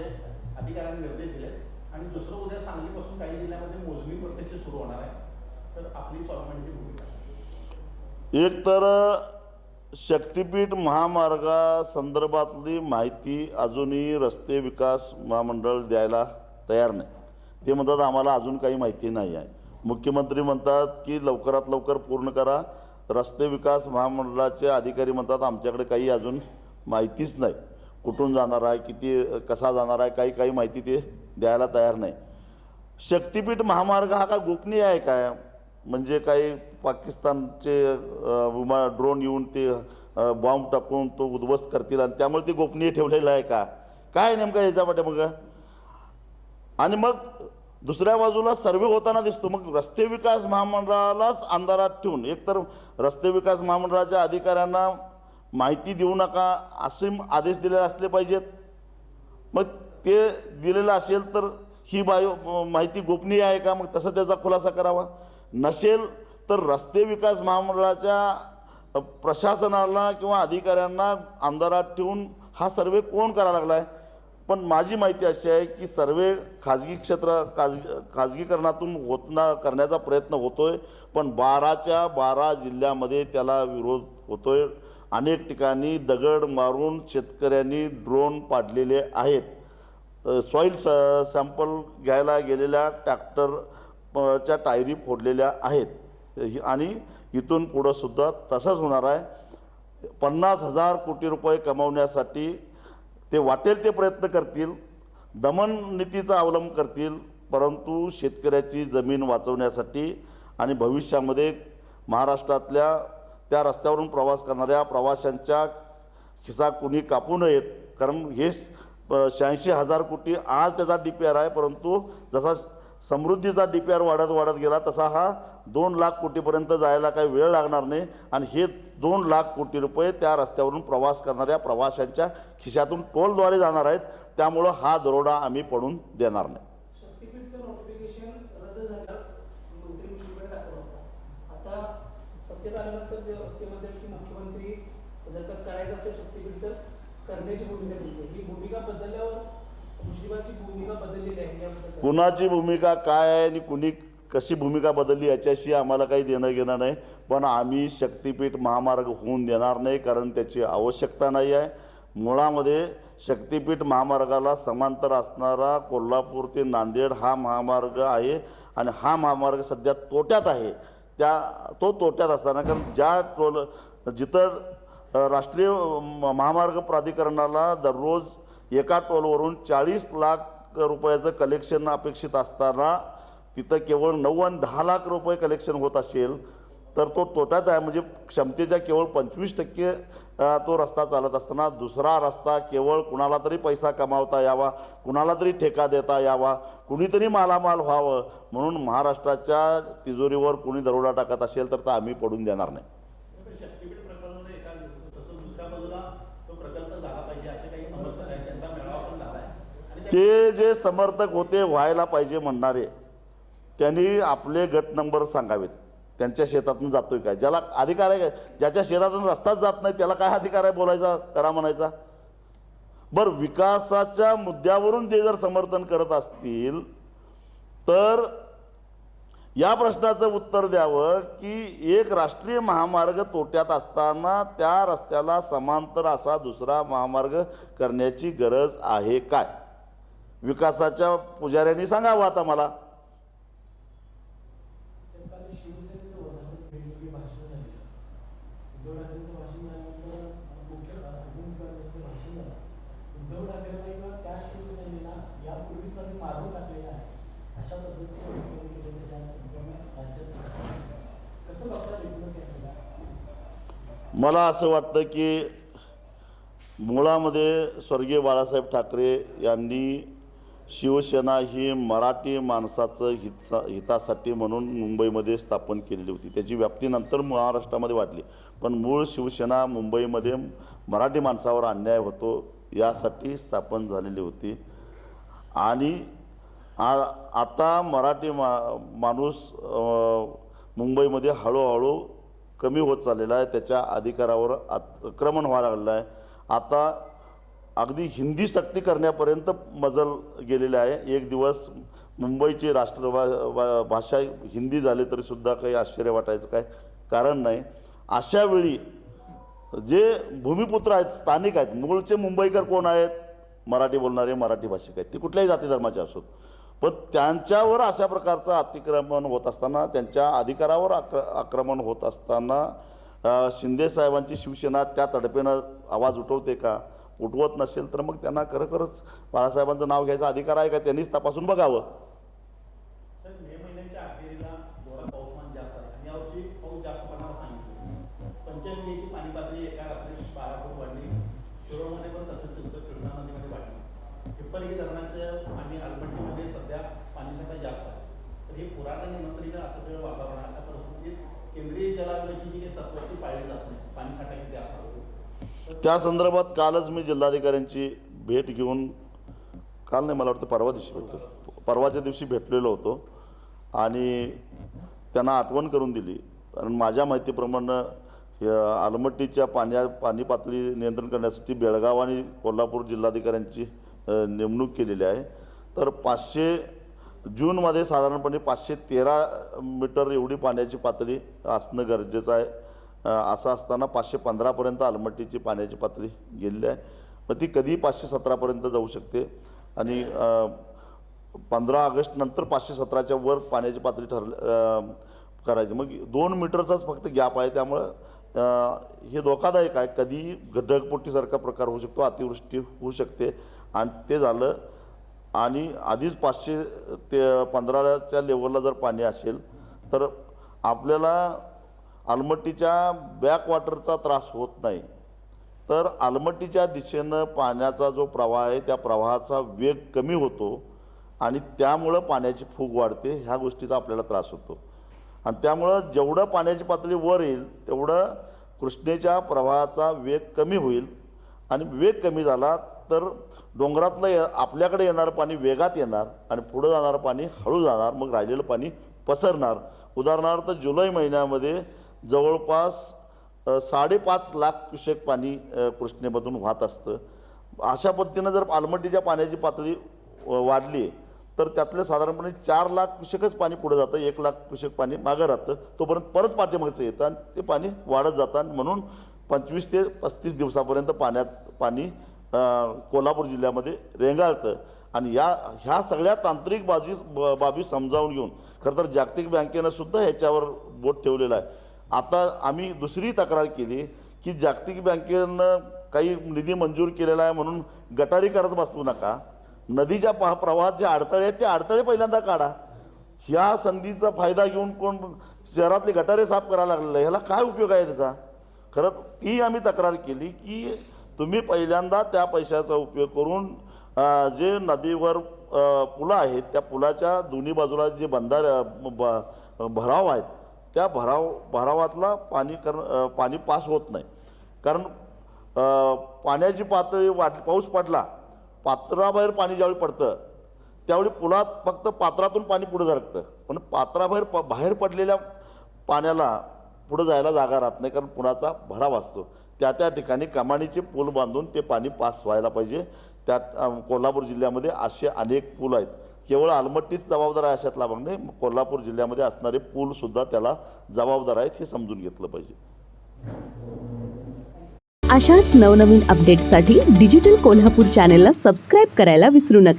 म्हणजे असे अधिकाऱ्यांना निर्देश दिले आणि दुसरं उद्या सांगलीपासून काही जिल्ह्यामध्ये मोजणी प्रत्यक्ष सुरू होणार आहे. तर आपली स्वाभिमानची भूमिका. एक तर शक्तिपीठ महामार्गासंदर्भातली माहिती अजूनही रस्ते विकास महामंडळ द्यायला तयार नाही. ते म्हणतात आम्हाला अजून काही माहिती नाही आहे. मुख्यमंत्री म्हणतात की लवकरात लवकर पूर्ण करा. रस्ते विकास महामंडळाचे अधिकारी म्हणतात आमच्याकडे काही अजून माहितीच नाही. कुठून जाणार आहे किती कसा जाणार आहे काही काही माहिती ते द्यायला तयार नाही. शक्तिपीठ महामार्ग हा का गोपनीय आहे काय? म्हणजे काही पाकिस्तानचे विमा ड्रोन येऊन ते बॉम्ब टाकून तो उद्ध्वस्त करतील आणि त्यामुळे ते गोपनीय ठेवलेलं आहे का? काय नेमकं याच्या मग? आणि मग दुसऱ्या बाजूला सर्वे होताना दिसतो. मग रस्ते विकास महामंडळालाच अंधारात ठेवून एकतर रस्ते विकास महामंडळाच्या अधिकाऱ्यांना माहिती देऊ नका असे आदेश दिलेले असले पाहिजेत. मग ते दिलेलं असेल तर ही बायो माहिती गोपनीय आहे का? मग तसं त्याचा खुलासा करावा. नसेल तर रस्ते विकास महामंडळाच्या प्रशासनाला किंवा अधिकाऱ्यांना अंधारात ठेवून हा सर्वे कोण करायला लागला आहे पण माझी माहिती अशी आहे की सर्वे खाजगी क्षेत्र खाजगी खाजगीकरणातून होत ना करण्याचा प्रयत्न होतो आहे पण बाराच्या बारा जिल्ह्यामध्ये त्याला विरोध होतो आहे अनेक ठिकाणी दगड मारून शेतकऱ्यांनी ड्रोन पाडलेले आहेत. सॉईल स सॅम्पल घ्यायला गेलेल्या टॅक्टरच्या टायरी फोडलेल्या आहेत. आणि इथून पुढंसुद्धा तसंच होणार आहे. पन्नास हजार कोटी रुपये कमावण्यासाठी ते वाटेल ते प्रयत्न करतील दमन नीतीचा अवलंब करतील परंतु शेतकऱ्याची जमीन वाचवण्यासाठी आणि भविष्यामध्ये महाराष्ट्रातल्या त्या रस्त्यावरून प्रवास करणाऱ्या प्रवाशांच्या खिसा कुणी कापू नयेत. कारण हे शहाऐंशी हजार कोटी आज त्याचा डी पी आर आहे परंतु जसा समृद्धीचा डी पी आर वाढत वाढत गेला तसा हा दोन लाख कोटीपर्यंत जायला काही वेळ लागणार नाही. आणि हे दोन लाख कोटी रुपये त्या रस्त्यावरून प्रवास करणाऱ्या प्रवाशांच्या खिशातून टोलद्वारे जाणार आहेत. त्यामुळं हा दरोडा आम्ही पडून देणार नाही. सत्तेत आल्यानंतर ते की मुख्यमंत्री जर का करायचं असेल शक्तीपीठ तर करण्याची भूमिका तुमची ही भूमिका बदलल्यावर मुस्लिमांची भूमिका बदललेली आहे याबद्दल कुणाची भूमिका काय आहे आणि कुणी कशी भूमिका बदलली याच्याशी आम्हाला काही देणं घेणं नाही. पण आम्ही शक्तीपीठ महामार्ग होऊन देणार नाही कारण त्याची आवश्यकता नाही आहे. मुळामध्ये शक्तीपीठ महामार्गाला समांतर असणारा कोल्हापूर ते नांदेड हा महामार्ग आहे. आणि हा महामार्ग सध्या तोट्यात आहे. त्या तो तोट्यात असताना कारण ज्या टोल जिथं राष्ट्रीय म- महामार्ग प्राधिकरणाला दररोज एका टोलवरून चाळीस लाख रुपयाचं कलेक्शन अपेक्षित असताना तिथं केवळ नऊ आणि दहा लाख रुपये कलेक्शन होत असेल तर तो तोट्यात आहे. म्हणजे क्षमतेच्या केवळ पंचवीस टक्के तो रस्ता चालत असताना दुसरा रस्ता केवळ कुणाला तरी पैसा कमावता यावा कुणाला तरी ठेका देता यावा कुणीतरी मालामाल व्हावं म्हणून महाराष्ट्राच्या तिजोरीवर कुणी दरोडा टाकत असेल तर तो आम्ही पडून देणार नाही. आणि ते जे समर्थक होते व्हायला पाहिजे म्हणणारे त्यांनी आपले गट नंबर सांगावेत. त्यांच्या शेतातून जातोय काय? ज्याला अधिकार आहे ज्याच्या शेतातून रस्ताच जात नाही त्याला काय अधिकार आहे बोलायचा करा म्हणायचा? बरं विकासाच्या मुद्द्यावरून ते जर समर्थन करत असतील तर या प्रश्नाचं उत्तर द्यावं की एक राष्ट्रीय महामार्ग तोट्यात असताना त्या रस्त्याला समांतर असा दुसरा महामार्ग करण्याची गरज आहे काय? विकासाच्या पुजाऱ्यांनी सांगावं आता मला. उद्धव ठाकरेंना किंवा त्या शिवसेनेला यापूर्वीच आम्ही मारून टाकलेला आहे अशा पद्धतीचं वक्तव्य केलं त्याच्या संपूर्ण राज्यात कसं बघतात एकूणच या मला असं वाटतं की मुळामध्ये स्वर्गीय बाळासाहेब ठाकरे यांनी शिवसेना ही मराठी माणसाचं हिता हितासाठी म्हणून मुंबईमध्ये स्थापन केलेली होती. त्याची व्याप्ती नंतर महाराष्ट्रामध्ये वाढली. पण मूळ शिवसेना मुंबईमध्ये मराठी माणसावर अन्याय होतो यासाठी स्थापन झालेली होती. आणि आ आता मराठी मा माणूस मुंबईमध्ये हळूहळू कमी होत चाललेला आहे. त्याच्या अधिकारावर आत- आक्रमण व्हायला लागलेलं आहे. आता अगदी हिंदी सक्ती करण्यापर्यंत मजल गेलेले आहे. एक दिवस मुंबईची राष्ट्रभा भाषा हिंदी झाली तरीसुद्धा काही आश्चर्य वाटायचं काय कारण नाही. अशावेळी जे भूमिपुत्र आहेत स्थानिक आहेत मूळचे मुंबईकर कोण आहेत? मराठी बोलणारे मराठी भाषिक आहेत. ते कुठल्याही जाती धर्माचे असोत. पण त्यांच्यावर अशा प्रकारचं अतिक्रमण होत असताना त्यांच्या अधिकारावर आक्र आक्रमण होत असताना शिंदेसाहेबांची शिंदे साहेबांची शिवसेना त्या तडफेनं आवाज उठवते का? उठवत नसेल तर मग त्यांना खरोखरच बाळासाहेबांचं नाव घ्यायचा अधिकार आहे का? त्यांनीच तपासून बघावं सर मे महिन्याच्या अखेरीला जोरात पाऊसमान जास्त आहे आणि यावर्षी पाऊस जास्त पडणार सांगितलं पंचगंगेची पाणी पातळी एका रात्रीत बारा फूट वाढली शिरोळमध्ये पण तसंच चित्र कृष्णा नदीमध्ये वाढली हिप्परगी धरणाचं आणि आलमट्टीमध्ये सध्या पाणीसाठा जास्त आहे तर हे पुराणा निमंत्रण असं सगळं वातावरण आहे अशा परिस्थितीत केंद्रीय जलाशयाची जी काही तत्व ती पाळली जात नाही पाणीसाठा किती असावं त्या संदर्भात कालच मी जिल्हाधिकाऱ्यांची भेट घेऊन काल नाही मला वाटतं परवा दिवशी भेटलो परवाच्या दिवशी भेटलेलो होतो आणि त्यांना आठवण करून दिली. कारण माझ्या माहितीप्रमाणे या आलमट्टीच्या पाण्या पाणी पातळी नियंत्रण करण्यासाठी बेळगाव आणि कोल्हापूर जिल्हाधिकाऱ्यांची नेमणूक केलेली आहे. तर पाचशे जूनमध्ये साधारणपणे पाचशे तेरा मीटर एवढी पाण्याची पातळी असणं गरजेचं आहे. असं असताना पाचशे पंधरापर्यंत आलमट्टीची पाण्याची पातळी गेलेली आहे. मग ती कधीही पाचशे सतरापर्यंत जाऊ शकते. आणि पंधरा ऑगस्ट नंतर पाचशे सतराच्या वर पाण्याची पातळी ठरलं करायची. मग दोन मीटरचाच फक्त गॅप आहे. त्यामुळं हे धोकादायक आहे. कधीही ढगपोटीसारखा प्रकार होऊ शकतो अतिवृष्टी होऊ शकते. आणि ते झालं. आणि आधीच पाचशे ते पंधराच्या लेवलला जर पाणी असेल तर आपल्याला आलमट्टीच्या बॅकवॉटरचा त्रास होत नाही. तर आलमट्टीच्या दिशेनं पाण्याचा जो प्रवाह आहे त्या प्रवाहाचा वेग कमी होतो आणि त्यामुळं पाण्याची फूग वाढते ह्या गोष्टीचा आपल्याला त्रास होतो. आणि त्यामुळं जेवढं पाण्याची पातळी वर येईल तेवढं कृष्णेच्या प्रवाहाचा वेग कमी होईल. आणि वेग कमी झाला तर डोंगरातलं ये आपल्याकडे येणारं पाणी वेगात येणार आणि पुढं जाणारं पाणी हळू जाणार मग राहिलेलं पाणी पसरणार. उदाहरणार्थ जुलै महिन्यामध्ये जवळपास साडेपाच लाख क्युसेक पाणी कृष्णेमधून वाहत असतं. अशा पद्धतीनं जर आलमट्टीच्या पाण्याची पातळी वाढली तर त्यातलं साधारणपणे चार लाख क्युसेकच पाणी पुढे जातं एक लाख क्युसेक पाणी मागं राहतं. तोपर्यंत परत पाठीमागचं येतं आणि ते पाणी वाढत जातं आणि म्हणून पंचवीस ते पस्तीस दिवसापर्यंत पाण्यात पाणी कोल्हापूर जिल्ह्यामध्ये रेंगाळतं. आणि या ह्या सगळ्या तांत्रिक बाजी ब- बाबी समजावून घेऊन खरं तर जागतिक बँकेनं सुद्धा ह्याच्यावर बोट ठेवलेलं आहे. आता आम्ही दुसरी तक्रार केली की जागतिक बँकेनं काही निधी मंजूर केलेला आहे म्हणून गटारी करत बसू नका. नदीच्या पा प्रवाहात जे अडथळे आहेत ते अडथळे पहिल्यांदा काढा. ह्या संधीचा फायदा घेऊन कोण शहरातले गटारे साफ करायला लागलेलं ह्याला काय उपयोग आहे त्याचा? खरं ती आम्ही तक्रार केली की तुम्ही पहिल्यांदा त्या पैशाचा उपयोग करून जे नदीवर पुलं आहेत त्या पुलाच्या दोन्ही बाजूला जे बंधार भराव आहेत त्या भराव भरावातला पाणी कर पाणी पास होत नाही. कारण पाण्याची पातळी वाढ पाऊस पडला पात्राबाहेर पाणी ज्यावेळी पडतं त्यावेळी पुलात फक्त पात्रातून पाणी पुढं सरकतं. पण पात्राबाहेर प बाहेर पडलेल्या पाण्याला पुढं जायला जागा राहत नाही कारण पुलाचा भराव असतो. त्या त्या ठिकाणी कमानीचे पूल बांधून ते पाणी पास व्हायला पाहिजे. त्यात कोल्हापूर जिल्ह्यामध्ये असे अनेक पूल आहेत. केवळ आलमट्टीच जबाबदार आहे अशातला भाग नाही. कोल्हापूर जिल्ह्यामध्ये असणारे पूलसुद्धा त्याला जबाबदार आहेत हे समजून घेतलं पाहिजे. अशाच नवनवीन अपडेटसाठी डिजिटल कोल्हापूर चॅनेलला सबस्क्राईब करायला विसरू नका.